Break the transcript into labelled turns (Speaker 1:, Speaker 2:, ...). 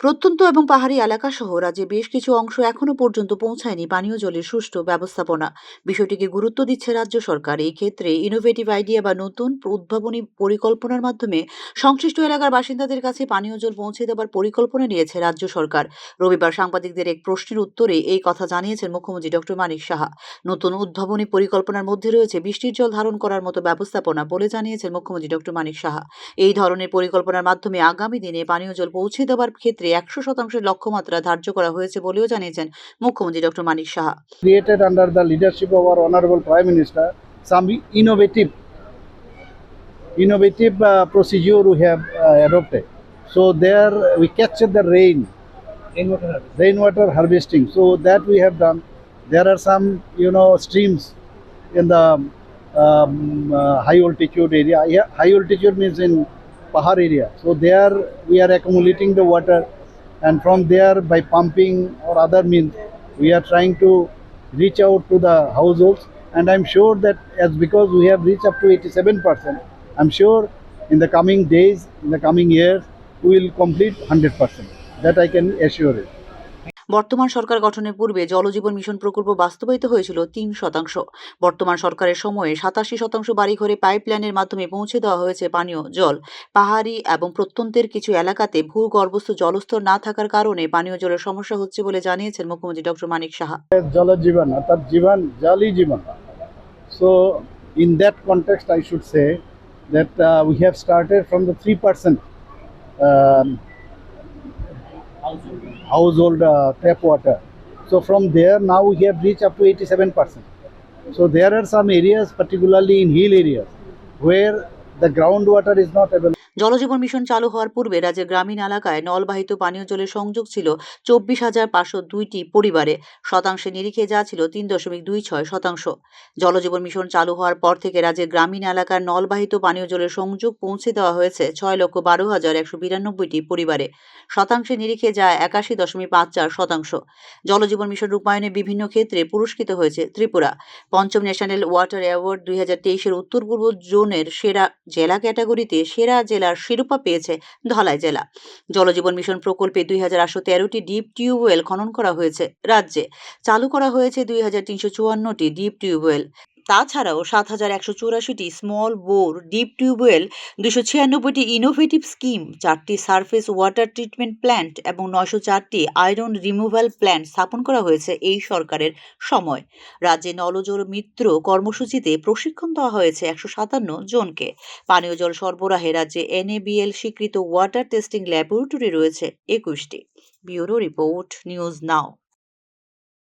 Speaker 1: প্রত্যন্ত এবং পাহাড়ি এলাকা সহ রাজ্যে বেশ কিছু অংশ এখনও পর্যন্ত পৌঁছায়নি পানীয় জলের সুষ্ঠু ব্যবস্থাপনা। বিষয়টিকে গুরুত্ব দিচ্ছে রাজ্য সরকার। এই ক্ষেত্রে ইনোভেটিভ আইডিয়া বা নতুন উদ্ভাবনী পরিকল্পনার মাধ্যমে সংশ্লিষ্ট এলাকার বাসিন্দাদের কাছে পানীয় জল পৌঁছে দেওয়ার পরিকল্পনা নিয়েছে রাজ্য সরকার। রবিবার সাংবাদিকদের এক প্রশ্নের উত্তরে এই কথা জানিয়েছেন মুখ্যমন্ত্রী ডক্টর মানিক সাহা। নতুন উদ্ভাবনী পরিকল্পনার মধ্যে রয়েছে বৃষ্টির জল ধারণ করার মতো ব্যবস্থাপনা বলে জানিয়েছেন মুখ্যমন্ত্রী ডক্টর মানিক সাহা। এই ধরনের পরিকল্পনার মাধ্যমে আগামী দিনে পানীয় জল পৌঁছে দেওয়ার ক্ষেত্রে একশো শতাংশের লক্ষ্যমাত্রা ধার্য করা হয়েছে বলেও জানিয়েছেন মুখ্যমন্ত্রী doctor Manik Saha
Speaker 2: created under the leadership of our honorable prime minister some innovative innovative uh, procedure we have uh, adopted so there we capture the rain rainwater harvesting so that we have done there are some you know streams in the um, uh, high altitude area Yeah, high altitude means in pahar area so there we are accumulating the water and from there by pumping or other means we are trying to reach out to the households. And i'm sure that as because we have reached up to 87% i'm sure in the coming days in the coming years we will complete 100% that i can assure you
Speaker 1: বর্তমান সরকার গঠনের পূর্বে জলজীবন mission প্রকল্প বাস্তবায়িত হয়েছিল তিন শতাংশ। বর্তমান সরকারের সময়ে সাতাশি শতাংশ বাড়িঘরে পাইপলাইনের মাধ্যমে পৌঁছে দেওয়া হয়েছে পানীয় জল পাহাড়ি এবং প্রত্যন্তের কিছু এলাকাতে ভূগর্ভস্থ জলস্তর না থাকার কারণে পানীয় জলের সমস্যা হচ্ছে বলে জানিয়েছেন মুখ্যমন্ত্রী ডক্টর মানিক সাহা।
Speaker 2: jivan অর্থাৎ জীবন jali jivan so in that context i should say that uh, we have started from the 3% um, household uh, tap water. So from there now we have reached up to 87% so there are some areas particularly in hill areas where the groundwater is not available
Speaker 1: Jal Jeevan mission চালু হওয়ার পূর্বে রাজ্যের গ্রামীণ এলাকায় নলবাহিত পানীয় জলের সংযোগ ছিল চব্বিশ হাজার পাঁচশো দুইটি পরিবারে। শতাংশে নিরিখে যা ছিল তিন দশমিক দুই ছয় শতাংশ। জলজীবন মিশন চালু হওয়ার পর থেকে রাজ্যের গ্রামীণ এলাকার নলবাহিত পানীয় জলের সংযোগ পৌঁছে দেওয়া হয়েছে ছয় লক্ষ বারো হাজার একশো বিরানব্বইটি পরিবারে। শতাংশে নিরিখে যা একাশি দশমিক পাঁচ চার শতাংশ। জলজীবন মিশন রূপায়ণে বিভিন্ন ক্ষেত্রে পুরস্কৃত হয়েছে ত্রিপুরা। পঞ্চম ন্যাশনাল ওয়াটার অ্যাওয়ার্ড দুই হাজার তেইশের উত্তর পূর্ব জোনের সেরা জেলা ক্যাটাগরিতে সেরা জেলার শিরোপা পেয়েছে ধলাই জেলা। জলজীবন মিশন প্রকল্পে দুই হাজার আটশো তেরোটি ডিপ টিউবওয়েল খনন করা হয়েছে রাজ্যে। চালু করা হয়েছে দুই হাজার তিনশো চুয়ান্নটি ডিপ টিউবওয়েল। তাছাড়াও সাত হাজার একশো চুরাশিটি স্মল বোর ডিপ টিউবওয়েল দুশো ছিয়ানব্বইটি ইনোভেটিভ স্কিম চারটি সারফেস ওয়াটার ট্রিটমেন্ট প্ল্যান্ট এবং নয়শো চারটি আয়রন রিমুভাল প্ল্যান্ট স্থাপন করা হয়েছে এই সরকারের সময়। রাজ্যে নলজল মিত্র কর্মসূচিতে প্রশিক্ষণ দেওয়া হয়েছে একশো সাতান্ন জনকে। পানীয় জল সরবরাহে রাজ্যে এনএবিএল স্বীকৃত ওয়াটার টেস্টিং ল্যাবরেটরি রয়েছে একুশটি। Bureau report, news now.